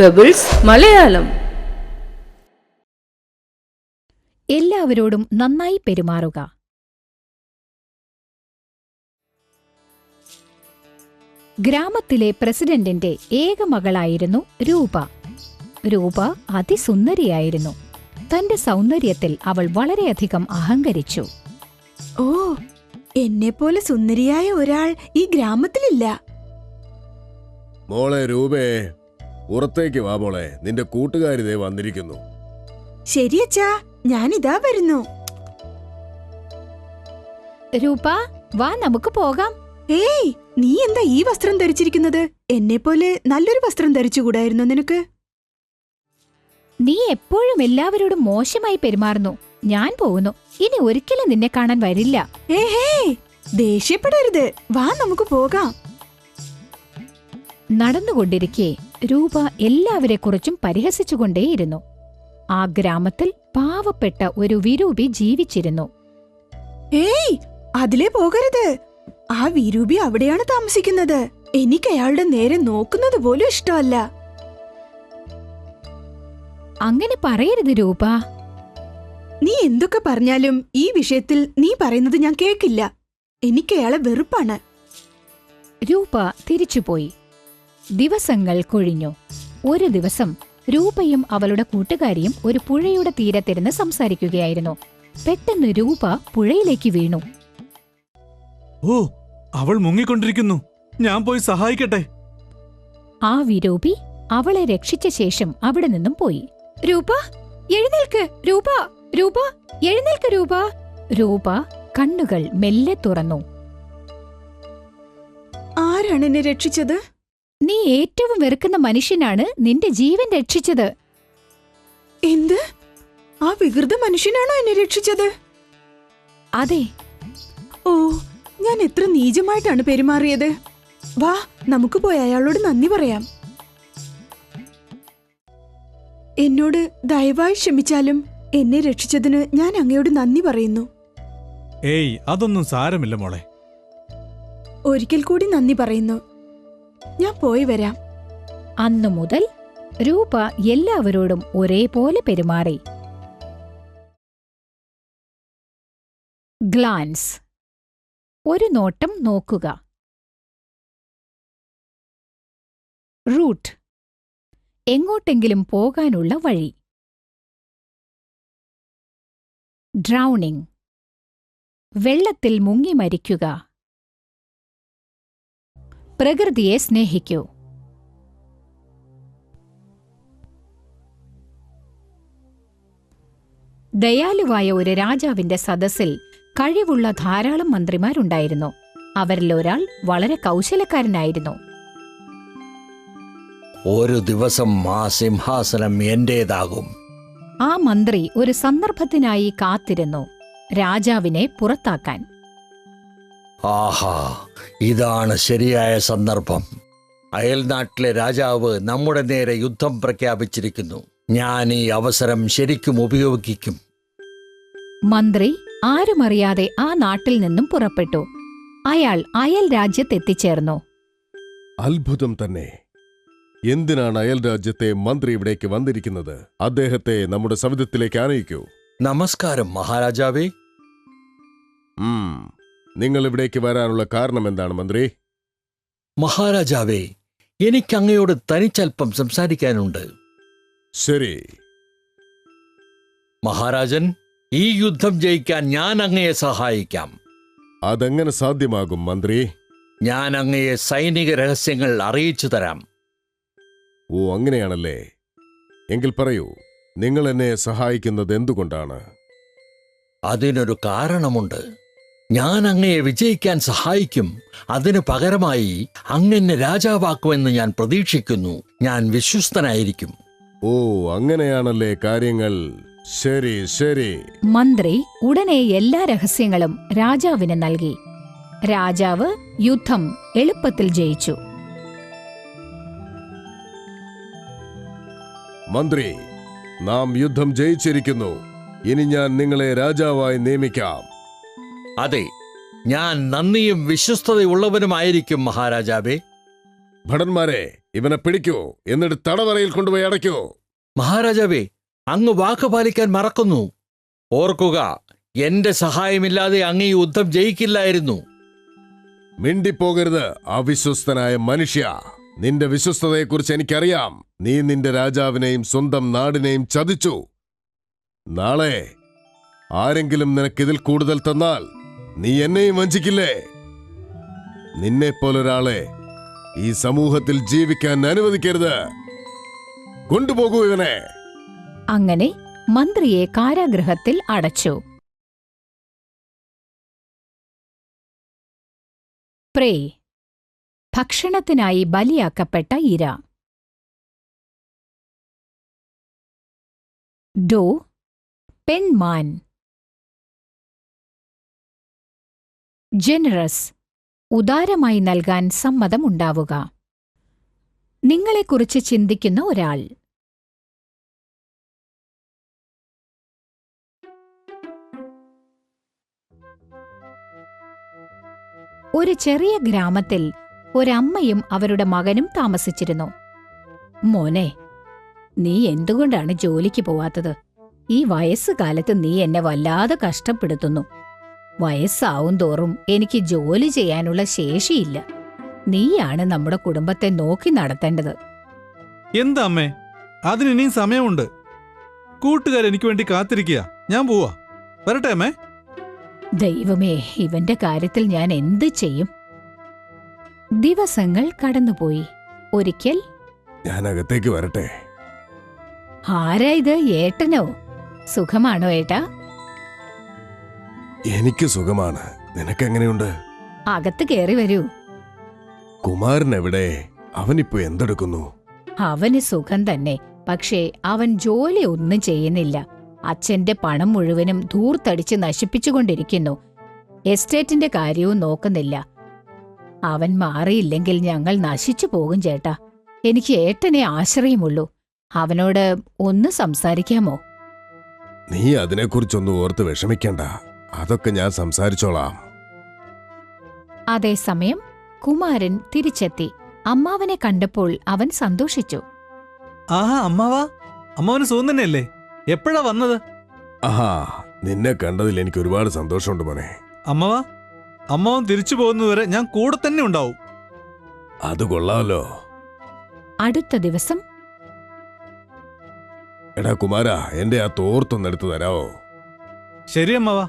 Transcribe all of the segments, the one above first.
Pebbles Malayalam എല്ലാവരോടും നന്നായി പെരുമാറുക. ഗ്രാമത്തിലെ പ്രസിഡന്റിന്റെ ഏക മകളായിരുന്നു രൂപ. രൂപ അതിസുന്ദരിയായിരുന്നു. തന്റെ സൗന്ദര്യത്തിൽ അവൾ വളരെയധികം അഹങ്കരിച്ചു. ഓ എന്നെപ്പോലെ സുന്ദരിയായ ഒരാൾ ഈ ഗ്രാമത്തിലില്ല. മോളെ രൂപേ പുറത്തേക്ക് വാ മോളെ. നിന്റെ കൂട്ടുകാരിതേ വന്നിരിക്കുന്നു. ശരിയച്ചാ ഞാനിതാ വരുന്നു. രൂപ വാ നമുക്ക് പോകാം. ഏയ് നീ എന്താ ഈ വസ്ത്രം ധരിച്ചിരിക്കുന്നത്? എന്നെ പോലെ നല്ലൊരു വസ്ത്രം ധരിച്ചുകൂടായിരുന്നു നിനക്ക്? നീ എപ്പോഴും എല്ലാവരോടും മോശമായി പെരുമാറുന്നു. ഞാൻ പോകുന്നു. ഇനി ഒരിക്കലും നിന്നെ കാണാൻ വരില്ല. ഏഹേ ദേഷ്യപ്പെടരുത്. വാ നമുക്ക് പോകാം. നടന്നുകൊണ്ടിരിക്കെ രൂപ എല്ലാവരെ കുറിച്ചും പരിഹസിച്ചുകൊണ്ടേയിരുന്നു. ആ ഗ്രാമത്തിൽ പാവപ്പെട്ട ഒരു വിരൂപി ജീവിച്ചിരുന്നു. ഏയ് അതിലേ പോകരുത്. ആ വിരൂപി അവിടെയാണ് താമസിക്കുന്നത്. എനിക്ക് അയാളുടെ നേരെ നോക്കുന്നത് പോലും ഇഷ്ടമല്ല. അങ്ങനെ പറയരുത് രൂപ. നീ എന്തൊക്കെ പറഞ്ഞാലും ഈ വിഷയത്തിൽ നീ പറയുന്നത് ഞാൻ കേൾക്കില്ല. എനിക്ക് അയാളെ വെറുപ്പാണ്. രൂപ തിരിച്ചുപോയി. ദിവസങ്ങൾ കൊഴിഞ്ഞു ഒരു ദിവസം രൂപയും അവളുടെ കൂട്ടുകാരിയും ഒരു പുഴയുടെ തീരത്തിരുന്ന് സംസാരിക്കുകയായിരുന്നു. പെട്ടെന്ന് രൂപ പുഴയിലേക്ക് വീണു. ഓ അവൾ മുങ്ങിക്കൊണ്ടിരിക്കുന്നു. ഞാൻ പോയി സഹായിക്കട്ടെ. ആ വിരൂപി അവളെ രക്ഷിച്ച ശേഷം അവിടെ നിന്നും പോയി. രൂപ എഴുന്നേൽക്ക് രൂപ രൂപ എഴുന്നേൽക്ക് രൂപ. രൂപ കണ്ണുകൾ മെല്ലെ തുറന്നു. ആരാണ് എന്നെ രക്ഷിച്ചത്? നീ ഏറ്റവും വെറുക്കുന്ന മനുഷ്യനാണ് നിന്റെ ജീവൻ രക്ഷിച്ചത്. എന്ത്? ആ വികൃത മനുഷ്യനാണോ എന്നെ രക്ഷിച്ചത്? അതെ. ഓ ഞാൻ എത്ര നീചമായിട്ടാണ് പെരുമാറിയത്. വാ നമുക്ക് പോയി അയാളോട് നന്ദി പറയാം. എന്നോട് ദയവായി ക്ഷമിച്ചാലും എന്നെ രക്ഷിച്ചതിന് ഞാൻ അങ്ങയോട് നന്ദി പറയുന്നു. ഏയ് അതൊന്നും സാരമില്ല മോളെ. ഒരിക്കൽ കൂടി നന്ദി പറയുന്നു. ഞാൻ പോയി വരാം. അന്നു മുതൽ രൂപ എല്ലാവരോടും ഒരേപോലെ പെരുമാറി. ഗ്ലാൻസ്. ഒരു നോട്ടം നോക്കുക. റൂട്ട്. എങ്ങോട്ടെങ്കിലും പോകാനുള്ള വഴി. ഡ്രൗണിംഗ്. വെള്ളത്തിൽ മുങ്ങി മരിക്കുക. പ്രകൃതിയെ സ്നേഹിക്കൂ. ദയാലുവായ ഒരു രാജാവിന്റെ സദസ്സിൽ കഴിവുള്ള ധാരാളം മന്ത്രിമാരുണ്ടായിരുന്നു. അവരിലൊരാൾ വളരെ കൗശലക്കാരനായിരുന്നു. ഒരു ദിവസം ആ സിംഹാസനം എന്റേതാകും. ആ മന്ത്രി ഒരു സന്ദർഭത്തിനായി കാത്തിരുന്നു രാജാവിനെ പുറത്താക്കാൻ. ആഹാ ഇതാണ് ശരിയായ സന്ദർഭം. അയൽനാട്ടിലെ രാജാവ് നമ്മുടെ നേരെ യുദ്ധം പ്രഖ്യാപിച്ചിരിക്കുന്നു. ഞാൻ ഈ അവസരം ശരിക്കും ഉപയോഗിക്കും. മന്ത്രി ആരുമറിയാതെ ആ നാട്ടിൽ നിന്നും പുറപ്പെട്ടു. അയാൾ അയൽ രാജ്യത്തെത്തിച്ചേർന്നു അത്ഭുതം തന്നെ. എന്തിനാണ് അയൽ രാജ്യത്തെ മന്ത്രി ഇവിടേക്ക് വന്നിരിക്കുന്നത്? അദ്ദേഹത്തെ നമ്മുടെ സവിധത്തിലേക്ക് ആനയിക്കൂ നമസ്കാരം മഹാരാജാവേ. ഉം. നിങ്ങൾ ഇവിടേക്ക് വരാനുള്ള കാരണം എന്താണ് മന്ത്രി? മഹാരാജാവേ എനിക്ക് അങ്ങയോട് തനിച്ചൽപ്പം സംസാരിക്കാനുണ്ട്. ശരി. മഹാരാജൻ ഈ യുദ്ധം ജയിക്കാൻ ഞാൻ അങ്ങയെ സഹായിക്കാം. അതെങ്ങനെ സാധ്യമാകും മന്ത്രി? ഞാൻ അങ്ങയെ സൈനിക രഹസ്യങ്ങൾ അറിയിച്ചു തരാം. ഓ അങ്ങനെയാണല്ലേ. എങ്കിൽ പറയൂ നിങ്ങൾ എന്നെ സഹായിക്കുന്നത് എന്തുകൊണ്ടാണ്? അതിനൊരു കാരണമുണ്ട്. ഞാൻ അങ്ങയെ വിജയിക്കാൻ സഹായിക്കും. അതിനു പകരമായി അങ്ങനെ രാജാവാക്കുമെന്ന് ഞാൻ പ്രതീക്ഷിക്കുന്നു. ഞാൻ വിശ്വസ്തനായിരിക്കും. ഓ അങ്ങനെയാണല്ലേ കാര്യങ്ങൾ. ശരി ശരി. മന്ത്രി ഉടനെ എല്ലാ രഹസ്യങ്ങളും രാജാവിന് നൽകി. രാജാവ് യുദ്ധം എളുപ്പത്തിൽ ജയിച്ചു. മന്ത്രി നാം യുദ്ധം ജയിച്ചിരിക്കുന്നു. ഇനി ഞാൻ നിങ്ങളെ രാജാവായി നിയമിക്കാം. അതെ ഞാൻ നന്ദിയും വിശ്വസ്തതയുള്ളവനുമായിരിക്കും മഹാരാജാവേ. ഭടന്മാരെ ഇവനെ പിടിക്കൂ എന്നിട്ട് തടവറയിൽ കൊണ്ടുപോയി അടയ്ക്കൂ. മഹാരാജാവേ അങ്ങ് വാക്ക് പാലിക്കാൻ മറക്കുന്നു. ഓർക്കുക എന്റെ സഹായമില്ലാതെ അങ്ങ് ഈ യുദ്ധം ജയിക്കില്ലായിരുന്നു. മിണ്ടിപ്പോകരുത് അവിശ്വസ്തനായ മനുഷ്യ. നിന്റെ വിശ്വസ്തതയെക്കുറിച്ച് എനിക്കറിയാം. നീ നിന്റെ രാജാവിനെയും സ്വന്തം നാടിനെയും ചതിച്ചു. നാളെ ആരെങ്കിലും നിനക്കിതിൽ കൂടുതൽ തന്നാൽ നീ എന്നെയും വഞ്ചിക്കില്ലേ? നിന്നെ പോലൊരാളെ ഈ സമൂഹത്തിൽ ജീവിക്കാൻ അനുവദിക്കരുത്. കൊണ്ടുപോകൂ ഇവനെ. അങ്ങനെ മന്ത്രിയെ കാരാഗൃഹത്തിൽ അടച്ചു. പ്രേ ഭക്ഷണത്തിനായി ബലിയാക്കപ്പെട്ട ഇര. ഡോ പെൺമാൻ. ജനറസ് ഉദാരമായി നൽകാൻ സമ്മതമുണ്ടാവുക. നിങ്ങളെക്കുറിച്ച് ചിന്തിക്കുന്ന ഒരാൾ. ഒരു ചെറിയ ഗ്രാമത്തിൽ ഒരമ്മയും അവരുടെ മകനും താമസിച്ചിരുന്നു. മോനെ നീ എന്തുകൊണ്ടാണ് ജോലിക്ക് പോവാത്തത്? ഈ വയസ്സുകാലത്ത് നീ എന്നെ വല്ലാതെ കഷ്ടപ്പെടുത്തുന്നു. വയസ്സാവും തോറും എനിക്ക് ജോലി ചെയ്യാനുള്ള ശേഷിയില്ല. നീയാണ് നമ്മുടെ കുടുംബത്തെ നോക്കി നടത്തേണ്ടത്. എന്താ അമ്മേ? അതിനിനിയും സമയമുണ്ട്. കൂട്ടുകാർ എനിക്ക് വേണ്ടി കാത്തിരിക്കുക ഞാൻ പോവാ. വരട്ടെ അമ്മേ? ദൈവമേ ഇവന്റെ കാര്യത്തിൽ ഞാൻ എന്ത് ചെയ്യും? ദിവസങ്ങൾ കടന്നുപോയി. ഒരിക്കൽ ഞാൻ അകത്തേക്ക് വരട്ടെ. ആരാ ഇത്? ഏട്ടനോ? സുഖമാണോ ഏട്ടാ? എനിക്ക് സുഖമാണ്. നിനക്കെങ്ങനെയുണ്ട്? അകത്ത് കയറി വരൂ. കുമാരൻ എവിടെ അവനിപ്പോ എന്തെടുക്കുന്നു? അവന് സുഖം തന്നെ. പക്ഷേ അവൻ ജോലി ഒന്നും ചെയ്യുന്നില്ല. അച്ഛന്റെ പണം മുഴുവനും ധൂർത്തടിച്ച് നശിപ്പിച്ചുകൊണ്ടിരിക്കുന്നു. എസ്റ്റേറ്റിന്റെ കാര്യവും നോക്കുന്നില്ല. അവൻ മാറിയില്ലെങ്കിൽ ഞങ്ങൾ നശിച്ചു പോകും ചേട്ടാ. എനിക്ക് ഏട്ടനെ ആശ്രയമുള്ളൂ. അവനോട് ഒന്ന് സംസാരിക്കാമോ? നീ അതിനെക്കുറിച്ചൊന്നും ഓർത്ത് വിഷമിക്കണ്ട. അതൊക്കെ ഞാൻ സംസാരിച്ചോളാം. അതേസമയം കുമാരൻ തിരിച്ചെത്തി. അമ്മാവനെ കണ്ടപ്പോൾ അവൻ സന്തോഷിച്ചു. ആഹാ അമ്മാവാ. അമ്മാവന് സുഖം തന്നെയല്ലേ? എപ്പോഴാ വന്നത്? ആഹാ നിന്നെ കണ്ടതിൽ എനിക്ക് ഒരുപാട് സന്തോഷമുണ്ട് മോനെ. അമ്മവാ അമ്മാവൻ തിരിച്ചു പോകുന്നതുവരെ ഞാൻ കൂടെ തന്നെ ഉണ്ടാവും. അത് കൊള്ളാമല്ലോ അടുത്ത ദിവസം എടാ കുമാരാ എന്റെ ആ തോർത്തൊന്നെടുത്ത് തരാവോ? ശരി അമ്മാവാ.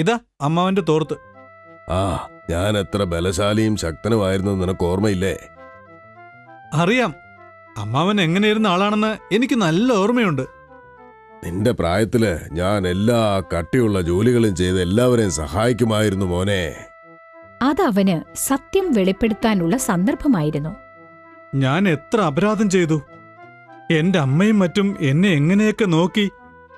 ഇതാ അമ്മാവന്റെ തോർത്ത്. ആ ഞാൻ എത്ര ബലശാലിയും ശക്തനുമായിരുന്നു നിനക്ക് ഓർമ്മയില്ലേ? അറിയാം. അമ്മാവൻ എങ്ങനെയിരുന്ന ആളാണെന്ന് എനിക്ക് നല്ല ഓർമ്മയുണ്ട്. നിന്റെ പ്രായത്തിൽ ഞാൻ എല്ലാ കട്ടിയുള്ള ജോലികളും ചെയ്ത് എല്ലാവരെയും സഹായിക്കുമായിരുന്നു മോനെ. അതവന് സത്യം വെളിപ്പെടുത്താനുള്ള സന്ദർഭമായിരുന്നു. ഞാൻ എത്ര അപരാധം ചെയ്തു. എന്റെ അമ്മയും മറ്റും എന്നെ എങ്ങനെയൊക്കെ നോക്കി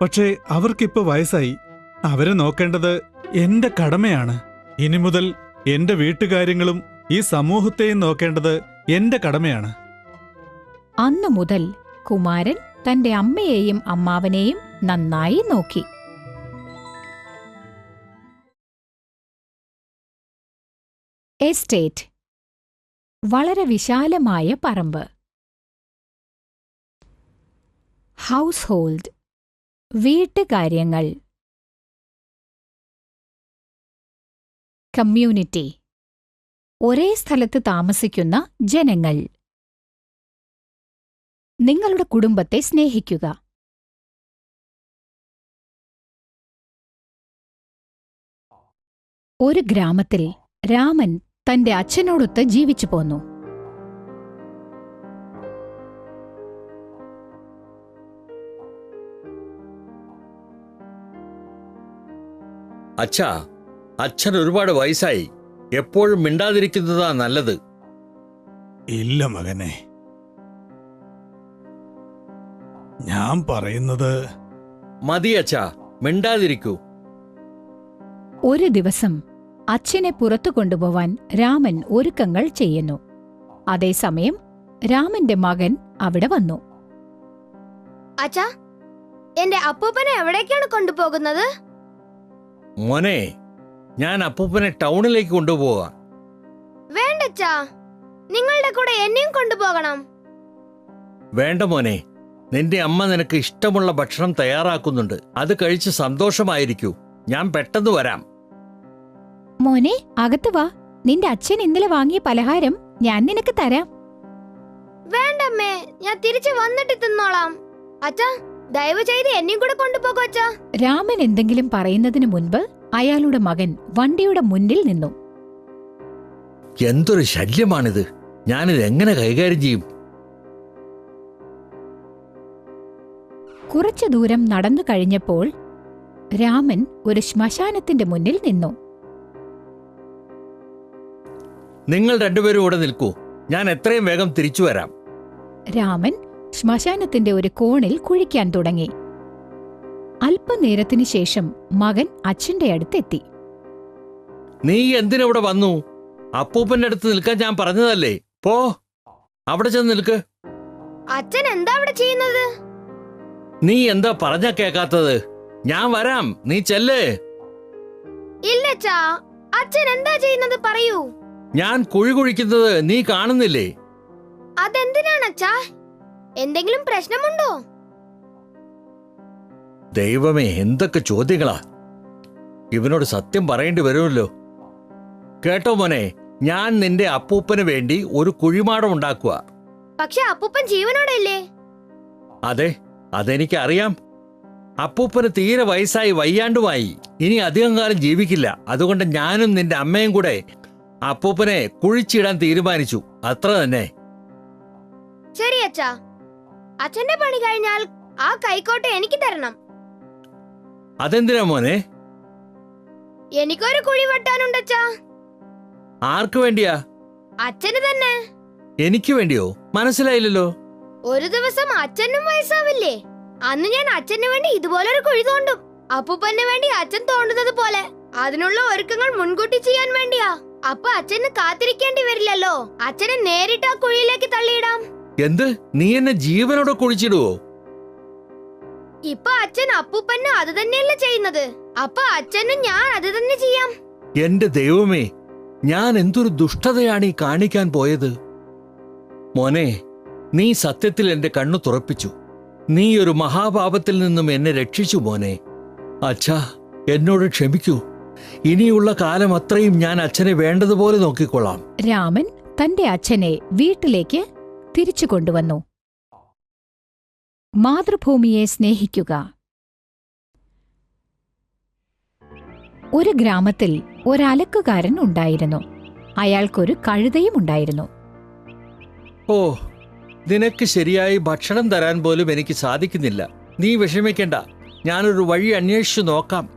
പക്ഷേ അവർക്കിപ്പോ വയസ്സായി. അവരെ നോക്കേണ്ടത് എന്റെ കടമയാണ്. ഇനി മുതൽ എന്റെ വീട്ടുകാര്യങ്ങളും ഈ സമൂഹത്തെയും നോക്കേണ്ടത് എന്റെ കടമയാണ്. അന്നു മുതൽ കുമാരൻ തന്റെ അമ്മയെയും അമ്മാവനെയും നന്നായി നോക്കി. എസ്റ്റേറ്റ്. വളരെ വിശാലമായ പറമ്പ്. House hold വീട്ടുകാര്യങ്ങൾ. കമ്മ്യൂണിറ്റി ഒരേ സ്ഥലത്ത് താമസിക്കുന്ന ജനങ്ങൾ. നിങ്ങളുടെ കുടുംബത്തെ സ്നേഹിക്കുക. ഒരു ഗ്രാമത്തിൽ രാമൻ തന്റെ അച്ഛനോടൊത്ത് ജീവിച്ചു പോന്നു. അച്ഛാ അച്ഛൻ ഒരുപാട് വയസ്സായി. എപ്പോഴും മിണ്ടാതിരിക്കുന്നതാ നല്ലത്. ഇല്ല മകനെ. ഞാൻ പറയുന്നത് മതി അച്ഛാ മിണ്ടാതിരിക്കൂ. ഒരു ദിവസം അച്ഛനെ പുറത്തു കൊണ്ടുപോവാൻ രാമൻ ഒരുക്കങ്ങൾ ചെയ്യുന്നു. അതേസമയം രാമന്റെ മകൻ അവിടെ വന്നു. അച്ഛാ എന്റെ അപ്പൂപ്പനെ എവിടേക്കാണ് കൊണ്ടുപോകുന്നത്? മോനെ ഞാൻ അപ്പൂപ്പനെ ടൗണിലേക്ക് കൊണ്ടുപോവാ. വേണ്ടച്ചാ. നിങ്ങളുടെ കൂടെ എന്നെയും കൊണ്ടുപോകണം. വേണ്ട മോനെ. നിന്റെ അമ്മ നിനക്ക് ഇഷ്ടമുള്ള ഭക്ഷണം തയ്യാറാക്കുന്നുണ്ട്. അത് കഴിച്ച് സന്തോഷമായിരിക്കൂ. ഞാൻ പെട്ടെന്ന് വരാം. മോനെ അകത്ത് വാ. നിന്റെ അച്ഛൻ ഇന്നലെ വാങ്ങിയ പലഹാരം ഞാൻ നിനക്ക് തരാം. വേണ്ടമ്മേ ഞാൻ തിരിച്ചു വന്നിട്ട് തിന്നോളാം. അച്ഛാ ദയവ് ചെയ്ത് എന്നെയും കൂടെ കൊണ്ടുപോകൂ അച്ഛാ. രാമൻ എന്തെങ്കിലും പറയുന്നതിന് മുൻപ് അയാളുടെ മകൻ വണ്ടിയുടെ മുന്നിൽ നിന്നു. എന്തൊരു ശല്യമാണിത്? ഞാനിത് എങ്ങനെ കൈകാര്യം ചെയ്യും? കുറച്ചു ദൂരം നടന്നു കഴിഞ്ഞപ്പോൾ രാമൻ ഒരു ശ്മശാനത്തിന്റെ മുന്നിൽ നിന്നു. നിങ്ങൾ രണ്ടുപേരും ഇവിടെ നിൽക്കൂ. ഞാൻ എത്രയും വേഗം തിരിച്ചു വരാം. രാമൻ ശ്മശാനത്തിന്റെ ഒരു കോണിൽ കുഴിക്കാൻ തുടങ്ങി. അല്പനേരത്തിനു ശേഷം മകൻ അച്ഛന്റെ അടുത്തെത്തി. നീ എന്തിനവിടെ വന്നു? അപ്പൂപ്പന്റെ അടുത്ത് നിൽക്കാൻ ഞാൻ പറഞ്ഞതല്ലേ? പോ അവിടെ ചെന്ന് നിൽക്ക്. അച്ഛൻ എന്താ അവിടെ ചെയ്യുന്നത്? നീ എന്താ പറഞ്ഞ കേക്കാത്തത് ഞാൻ വരാം. നീ ചെല്ലേ. ഇല്ല അച്ഛൻ എന്താ ചെയ്യുന്നത് പറയൂ. ഞാൻ കുഴി കുഴിക്കുന്നത് നീ കാണുന്നില്ലേ? അതെന്തിനാണ് അച്ഛാ? എന്തെങ്കിലും പ്രശ്നമുണ്ടോ? ദൈവമേ എന്തൊക്കെ ചോദ്യങ്ങളാ? ഇവനോട് സത്യം പറയേണ്ടി വരുമല്ലോ. കേട്ടോ മോനെ ഞാൻ നിന്റെ അപ്പൂപ്പന് വേണ്ടി ഒരു കുഴിമാടം ഉണ്ടാക്കുക. പക്ഷെ അപ്പൂപ്പൻ ജീവനോടല്ലേ അതെ അതെനിക്ക് അറിയാം അപ്പൂപ്പന് തീരെ വയസ്സായി വയ്യാണ്ടുമായി. ഇനി അധികം കാലം ജീവിക്കില്ല. അതുകൊണ്ട് ഞാനും നിന്റെ അമ്മയും കൂടെ അപ്പൂപ്പനെ കുഴിച്ചിടാൻ തീരുമാനിച്ചു. അത്ര തന്നെ. ശരി അച്ഛാ. അച്ഛന്റെ പണി കഴിഞ്ഞാൽ ആ കൈക്കോട്ടെ എനിക്ക് തരണം. അതെന്തിനാ മോനെ? എനിക്കൊരു കുഴി വെട്ടാനുണ്ട് ആർക്കു വേണ്ടിയാ? അച്ഛന് തന്നെ. എനിക്ക് വേണ്ടിയോ? മനസ്സിലായില്ലല്ലോ. ഒരു ദിവസം അച്ഛനും വയസ്സാവില്ലേ? അന്ന് ഞാൻ അച്ഛന് വേണ്ടി ഇതുപോലെ ഒരു കുഴി തോണ്ടും. അപ്പൂപ്പന് വേണ്ടി അച്ഛൻ തോണ്ടുന്നത് പോലെ അതിനുള്ള ഒരുക്കങ്ങൾ മുൻകൂട്ടി ചെയ്യാൻ വേണ്ടിയാ. അപ്പൊ അച്ഛന് കാത്തിരിക്കേണ്ടി വരില്ലല്ലോ. അച്ഛനെ നേരിട്ട് ആ കുഴിയിലേക്ക് തള്ളിയിടാം. എന്ത്? നീ എന്നെ ജീവനോടെ കുഴിച്ചിടുവോ? ഇപ്പൊ അച്ഛൻ അപ്പൂപ്പനും അത് തന്നെയല്ലേ ചെയ്യുന്നത്? അപ്പൊ അച്ഛനും ഞാൻ അത് തന്നെ ചെയ്യാം. എന്റെ ദൈവമേ ഞാൻ എന്തൊരു ദുഷ്ടതയാണ് ഈ കാണിക്കാൻ പോയത്? മോനെ നീ സത്യത്തിൽ എന്റെ കണ്ണു തുറപ്പിച്ചു. നീ ഒരു മഹാപാപത്തിൽ നിന്നും എന്നെ രക്ഷിച്ചു മോനെ. അച്ഛാ എന്നോട് ക്ഷമിക്കൂ. ഇനിയുള്ള കാലം അത്രയും ഞാൻ അച്ഛനെ വേണ്ടതുപോലെ നോക്കിക്കൊള്ളാം. രാമൻ തന്റെ അച്ഛനെ വീട്ടിലേക്ക് തിരിച്ചു കൊണ്ടുവന്നു. മാതൃഭൂമിയെ സ്നേഹിക്കുക. ഒരു ഗ്രാമത്തിൽ ഒരലക്കുകാരൻ ഉണ്ടായിരുന്നു. അയാൾക്കൊരു കഴുതയും ഉണ്ടായിരുന്നു. ഓ നിനക്ക് ശരിയായി ഭക്ഷണം തരാൻ പോലും എനിക്ക് സാധിക്കുന്നില്ല. നീ വിഷമിക്കണ്ട. ഞാനൊരു വഴി അന്വേഷിച്ചു നോക്കാം.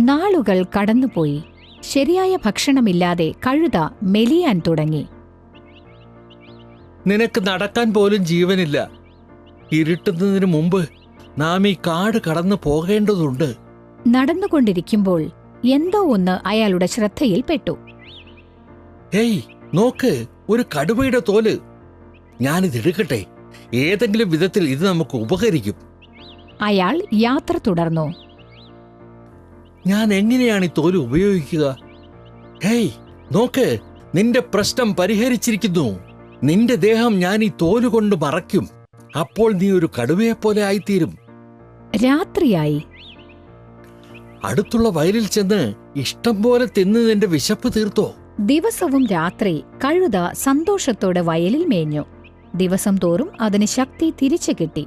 നാളുകൾ കടന്നുപോയി. ശരിയായ ഭക്ഷണമില്ലാതെ കഴുത മെലിയാൻ തുടങ്ങി. നിനക്ക് നടക്കാൻ പോലും ജീവനില്ല. ഇരുട്ടുന്നതിന് മുമ്പ് നാം ഈ കാട് കടന്നു പോകേണ്ടതുണ്ട്. നടന്നുകൊണ്ടിരിക്കുമ്പോൾ എന്തോ ഒന്ന് അയാളുടെ ശ്രദ്ധയിൽപ്പെട്ടു ഏയ് നോക്ക് ഒരു കടുവയുടെ തോൽ. ഞാനിത് എടുക്കട്ടെ. ഏതെങ്കിലും വിധത്തിൽ ഇത് നമുക്ക് ഉപകരിക്കും. അയാൾ യാത്ര തുടർന്നു. ഞാൻ എങ്ങനെയാണ് ഈ തോൽ ഉപയോഗിക്കുക? ഹേയ് നോക്ക് നിന്റെ പ്രശ്നം പരിഹരിച്ചിരിക്കുന്നു. നിന്റെ ദേഹം ഞാൻ ഈ തോൽ കൊണ്ട് മറയ്ക്കും. അപ്പോൾ നീ ഒരു കടുവയെ പോലെ ആയിത്തീരും. രാത്രിയായി. അടുത്തുള്ള വയലിൽ ചെന്ന് ഇഷ്ടം പോലെ തിന്ന് നിന്റെ വിശപ്പ് തീർത്തോ? ദിവസവും രാത്രി കഴുത സന്തോഷത്തോടെ വയലിൽ മേഞ്ഞു. ദിവസം തോറും അതിന് ശക്തി തിരിച്ചു കിട്ടി.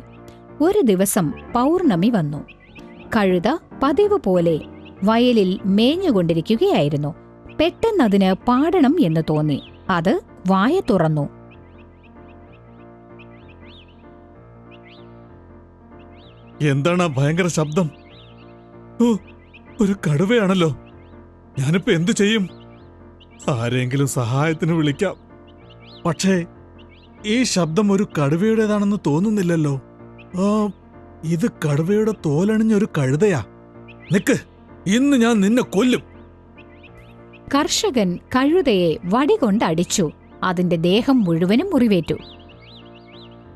ഒരു ദിവസം പൗർണമി വന്നു. കഴുത പതിവ് പോലെ വയലിൽ മേഞ്ഞുകൊണ്ടിരിക്കുകയായിരുന്നു. പെട്ടെന്നതിന് പാടണം എന്ന് തോന്നി. അത് വായ തുറന്നു. എന്താണ് ആ ഭയങ്കര ശബ്ദം? ഓ ഒരു കടുവയാണല്ലോ. ഞാനിപ്പോ എന്തു ചെയ്യും? ആരെങ്കിലും സഹായത്തിന് വിളിക്കാം. പക്ഷേ ഈ ശബ്ദം ഒരു കടുവയുടേതാണെന്ന് തോന്നുന്നില്ലല്ലോ. ഓ ഇത് കടുവയുടെ തോലണിഞ്ഞൊരു കഴുതയാ. നിക്ക് ഇന്ന് ഞാൻ നിന്നെ കൊല്ലും. കർഷകൻ കഴുതയെ വടികൊണ്ട് അടിച്ചു. അതിന്റെ ദേഹം മുഴുവനും മുറിവേറ്റു.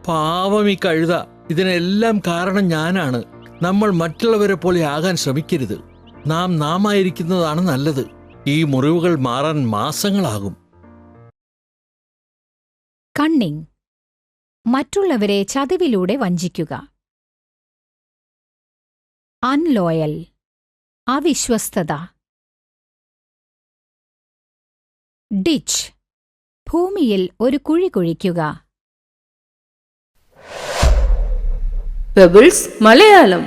പാവം ഈ കഴുത. ഇതിനെല്ലാം കാരണം ഞാനാണ്. നമ്മൾ മറ്റുള്ളവരെ പോലെ ആകാൻ ശ്രമിക്കരുത്. നാം നാമായിരിക്കുന്നതാണ് നല്ലത്. ഈ മുറിവുകൾ മാറാൻ മാസങ്ങളാകും. കണ്ണിങ് മറ്റുള്ളവരെ ചതിവിലൂടെ വഞ്ചിക്കുക. അൺലോയൽ. അവിശ്വസ്തത. ഡിച്ച്. ഭൂമിയിൽ ഒരു കുഴി കുഴിക്കുക. പെബിൾസ് മലയാളം